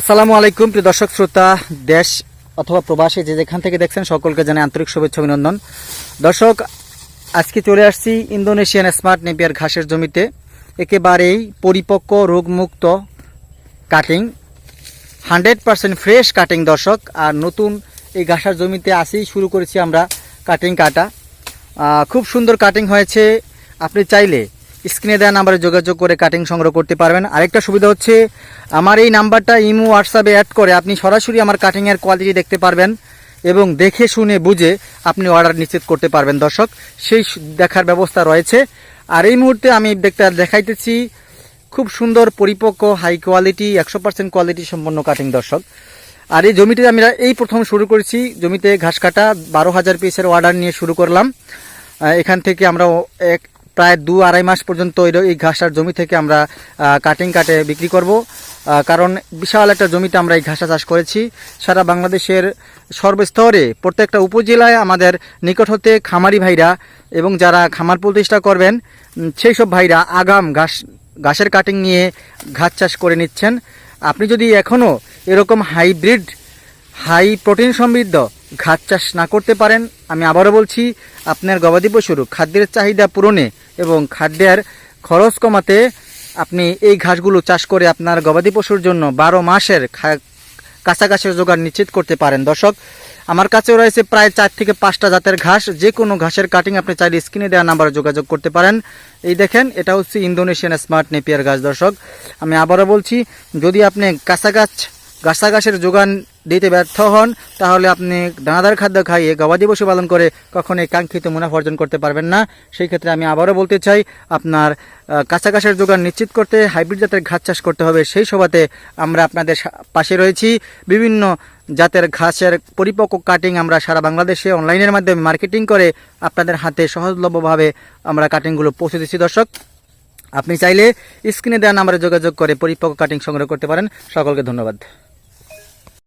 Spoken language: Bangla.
আসসালামু আলাইকুম, প্রিয় দর্শক, শ্রোতা, দেশ অথবা প্রবাসী যে যেখান থেকে দেখছেন, সকলকে জানাই আন্তরিক শুভেচ্ছা, অভিনন্দন। দর্শক, আজকে চলে আসছি ইন্দোনেশিয়ান স্মার্ট নেপিয়ার ঘাসের জমিতে। একেবারেই পরিপক্ক, রোগমুক্ত cutting hundred percent fresh cutting দর্শক। আর নতুন এই ঘাসার জমিতে আসেই শুরু করেছি আমরা কাটিং। কাটা খুব সুন্দর কাটিং হয়েছে। আপনি চাইলে স্ক্রিনে দেওয়া নাম্বারে যোগাযোগ করে কাটিং সংগ্রহ করতে পারবেন। আরেকটা সুবিধা হচ্ছে, আমার এই নাম্বারটা ইমো, হোয়াটসঅ্যাপে অ্যাড করে আপনি সরাসরি আমার কাটিংয়ের কোয়ালিটি দেখতে পারবেন এবং দেখে, শুনে, বুঝে আপনি অর্ডার নিশ্চিত করতে পারবেন দর্শক। সেই দেখার ব্যবস্থা রয়েছে। আর এই মুহূর্তে আমি দেখতে দেখাইতেছি, খুব সুন্দর, পরিপক্ক হাই কোয়ালিটি একশো পার্সেন্ট কোয়ালিটি সম্পন্ন কাটিং দর্শক। আর এই জমিতে আমরা এই প্রথম শুরু করেছি, জমিতে ঘাস কাটা, বারো হাজার পিসের অর্ডার নিয়ে শুরু করলাম। এখান থেকে আমরা এক প্রায় দু আড়াই মাস পর্যন্ত এই- ঘাসার জমি থেকে আমরা কাটিং কাটে বিক্রি করব। কারণ বিশাল একটা জমিতে আমরা এই ঘাসা চাষ করেছি। সারা বাংলাদেশের সর্বস্তরে, প্রত্যেকটা উপজেলায় আমাদের নিকট হতে খামারি ভাইরা এবং যারা খামার প্রতিষ্ঠা করবেন সেই সব ভাইরা আগাম ঘাস, ঘাসের কাটিং নিয়ে ঘাস চাষ করে নিচ্ছেন। আপনি যদি এখনও এরকম হাইব্রিড, হাই প্রোটিন সমৃদ্ধ ঘাস চাষ না করতে পারেন, আমি আবারও বলছি, আপনার গবাদি পশুর খাদ্যের চাহিদা পূরণে এবং খাদ্যের খরচ কমাতে আপনি এই ঘাসগুলো চাষ করে আপনার গবাদি পশুর জন্য বারো মাসের ঘাসের জোগাড় নিশ্চিত করতে পারেন। দর্শক, আমার কাছেও রয়েছে প্রায় চার থেকে পাঁচটা জাতের ঘাস, যে কোনো ঘাসের কাটিং আপনি চাইলে স্ক্রিনে দেওয়া নাম্বারে যোগাযোগ করতে পারেন। এই দেখেন, এটা হচ্ছে ইন্দোনেশিয়ান স্মার্ট নেপিয়ার গাছ দর্শক, আমি আবারও বলছি, যদি আপনি কাঁচা গাছ গাছা ঘাসের যোগান দিতে ব্যর্থ হন, তাহলে আপনি দানাদার খাদ্য খাইয়ে গবাদি পশু পালন করে কখনোই কাঙ্ক্ষিত মুনাফা অর্জন করতে পারবেন না। সেই ক্ষেত্রে আমি আবারও বলতে চাই, আপনার ঘাসের যোগান নিশ্চিত করতে হাইব্রিড জাতের ঘাস চাষ করতে হবে। সেই সভাতে আমরা আপনাদের পাশে রয়েছি। বিভিন্ন জাতের ঘাসের পরিপক্ক কাটিং আমরা সারা বাংলাদেশে অনলাইনের মাধ্যমে মার্কেটিং করে আপনাদের হাতে সহজলভ্যভাবে আমরা কাটিংগুলো পৌঁছে দিচ্ছি। দর্শক, আপনি চাইলে স্ক্রিনে দেওয়া নাম্বারে যোগাযোগ করে পরিপক্ক কাটিং সংগ্রহ করতে পারেন। সকলকে ধন্যবাদ।